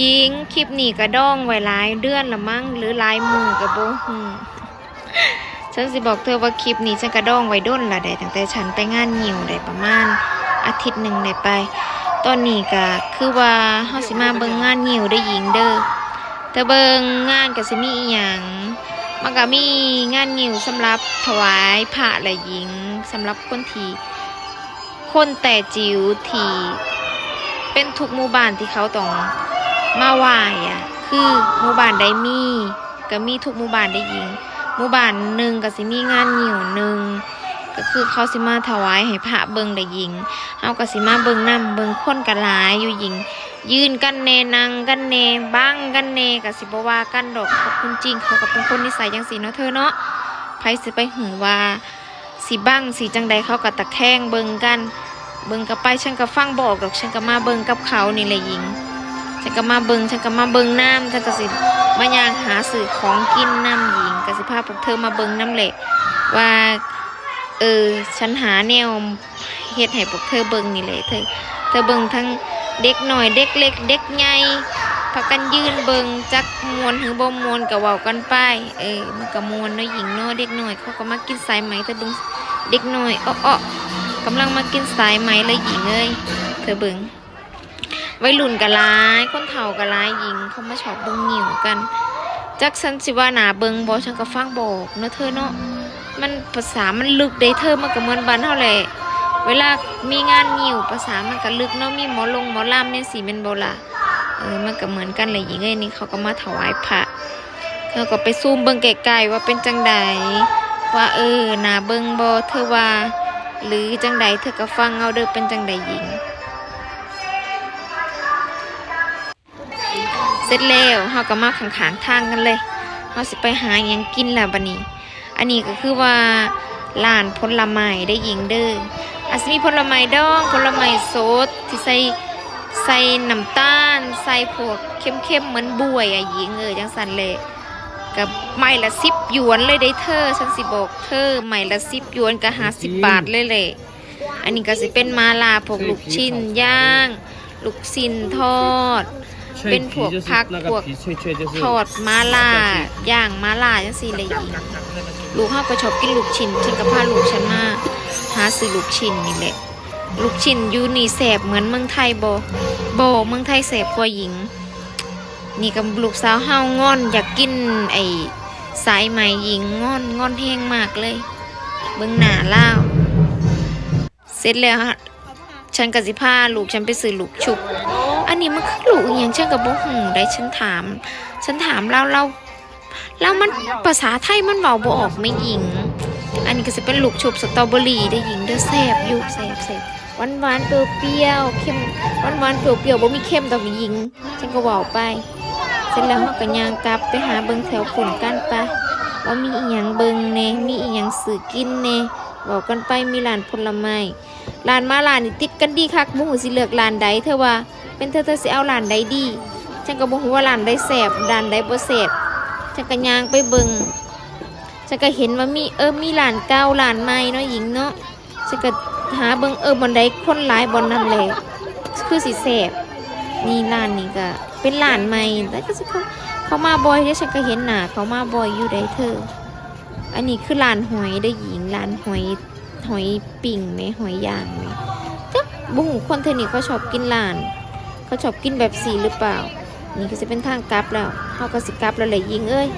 ยิงคลิปนี้กระด้องไว้หลายเดือนละมั้งหรือหลายมือกับโบฮูฉันสิบอกเธอว่าคลิปนี้ฉันกระด้องไว้ด้นละได้ตั้งแต่ฉันไปงานหิวได้ประมาณอาทิตย์หนึ่งได้ไป ตอนนี้ก็คือว่าเฮาสิมาเบิ่งงานหิวได้หญิงเด้อแต่เบิ่งงานก็สิมีอีหยังมันก็มีงานหิวสำหรับถวายพระและหญิงสำหรับคนที่คนแต่จิ๋วที่เป็นทุกหมู่บ้านที่เขาต้อง มาไหว้อะคือหมู่บ้านใดมีก็มีทุกหมู่บ้านได้ยิงหมู่บ้านหนึ่งก็สิมีงานหิวหนึ่งก็คือเขาสิมาถวายให้พระเบิงได้ยิงเฮาก็สิมาเบิงนํเบิงคนกันหลายอยู่ยิง ยืนกันแนนังกันแน่บังกันแน่ก็สิบ่ว่ากันดอกขอบคุณจริง เขาก็เป็นคนนิสัยจังสีเนาะเธอเนาะไผสิไปหือว่าสิบังสิจังใดเขาก็ตะแคงเบิงกัน เบิงกับไปฉันก็ฟังบอกดอกฉันก็มาเบิงกับเขานี่แหละหญิง ฉันก็มาเบิงฉันก็มาเบิงน้ำฉันก็สิมายางหาสื่อของกินน้ำหญิงก็สิพาพวกเธอมาเบิงน้ำแหละว่าเออฉันหาแนวเฮ็ดให้พวกเธอเบิงนี่แหละเธอเธอเบิงทั้งเด็กหน่อยเด็กเล็ก เด็กใหญ่พากันยืนเบิงจักมวนหรือบ่มวนก็เว้ากันไปเออมันก็มวนเนาะหญิงเนาะเด็กหน่อยเขาก็มากินสายไหมเธอเบิงเด็กหน่อยอ้อๆกำลังมากินสายไหมเลยหญิงเอ้ยเธอเบิง วัยรุ่นกะร้าย คนเฒ่ากะร้ายหญิง เขามาชอบเบิ่งหนิวกันจักสันสิว่าหนาเบิงบอฉันก็ฟังบอกเนาะเธอเนาะมันภาษามันลึกเด้เธอมันก็เหมือนบ้านเฮาแหละเวลามีงานหนิวภาษามันก็ลึกเนาะมีหมอลงหมอลำเนี่ยสิเป็นบ่ล่ะเออมันก็เหมือนกันเลยหญิงเอ้ยนี่เขาก็มาถวายพระเขาก็ไปซูมเบิงไกลๆว่าเป็นจังใดว่าเออหนาเบิงบ่เธอว่า หรือจังใดเธอก็ฟังเอาเด้อเป็นจังใดหญิง เสร็จแล้วเฮาก็มาขังขางๆทางกันเลยเฮาสิไปหาหยังกินแล้วบัดนี้ อันนี้ก็คือว่าร้านผลไม้ได้หญิงเด้ออาจสิมีผลไม้ดองผลไม้สดที่ใส่ใส่น้ำตาล ใส่พวกเข้มๆเหมือนบวยอะหญิงเออจังสันเลยกับไม้ละสิบหยวนเลยได้เธอฉันสิบอกเธอไม้ละสิบหยวนก็หาสิบบาทเลยเลยอันนี้ก็สิเป็นมาลาพวกลูกชิ้นย่าง ลูกชิ้นทอด เป็นพวกผักพวกทอดมาล่าย่างมาล่าจังซี่เลยหญิงลูกเฮาก็ชอบกินลูกชิ้นฉันก็พาลูกฉันมาหาซื้อลูกชิ้นนี่แหละลูกชิ้นอยู่นี่แสบเหมือนเมืองไทยบ่บ่เมืองไทยแสบกว่าหญิง นี่กับลูกสาวเฮางอน อยากกินไอ้สายไหมหญิงงอนงอนแห้งมากเลย เบิ่งหน้าล่าวเสร็จแล้วฮะฉันก็สิพาลูกฉันไปซื้อลูกชุบ อันนี้มันคือลูกอย่างเช่นกับบ่หูได้ฉันถาม ฉันถามเราเราแล้วมันภาษาไทยมันเว้าบ่ออกไม่หญิง อันนี้ก็จะเป็นลูกชุบสตรอเบอรี่ได้หญิงเด้อแซ่บอยู่แซ่บแซ่บหวานหวานๆเปรี้ยวเค็มหวานหวานๆเปรี้ยวเปรี้ยวบ่มีเค็มดอกหญิง ฉันก็เว้าไป เสร็จแล้วเราก็ย่างกลับไปหาเบิงแถวผลกันไปว่ามีอีหยังเบิงแหน่มีอีหยังซื้อกินแหน่ เว้ากันไปมีร้านผลไม้ร้านมาร้านนี่ติดกันดีคักบ่ฮู้สิเลือกร้านใดเธอว่าเป็นเธอเธอสิเอาร้านใดดีฉันก็บอกว่าร้านใดแสบร้านใดบ่แสบฉันก็ย่างไปเบิงฉันก็เห็นว่ามีเออมีร้านเก่าร้านใหม่เนาะหญิงเนาะฉันก็หาเบิงเออบอนใดคนหลายบอนนั่นแหละคือสิแสบนี่ร้านนี้ก็เป็นร้านใหม่แต่ก็สิเขาเขามาบ่อยเด้ฉันก็เห็นหน้าเขามาบ่อยอยู่ได้เธอ อันนี้คือลานหอยได้หญิงลานหอยหอยปิ่งไหมหอยย่างไหมจ้ะบุ้งคนเทนี่เขาชอบกินลาน เขาชอบกินแบบสีหรือเปล่า นี่ก็จะเป็นทางกลับแล้วเขาก็สิกลับแล้วเลยยิงเอ้ย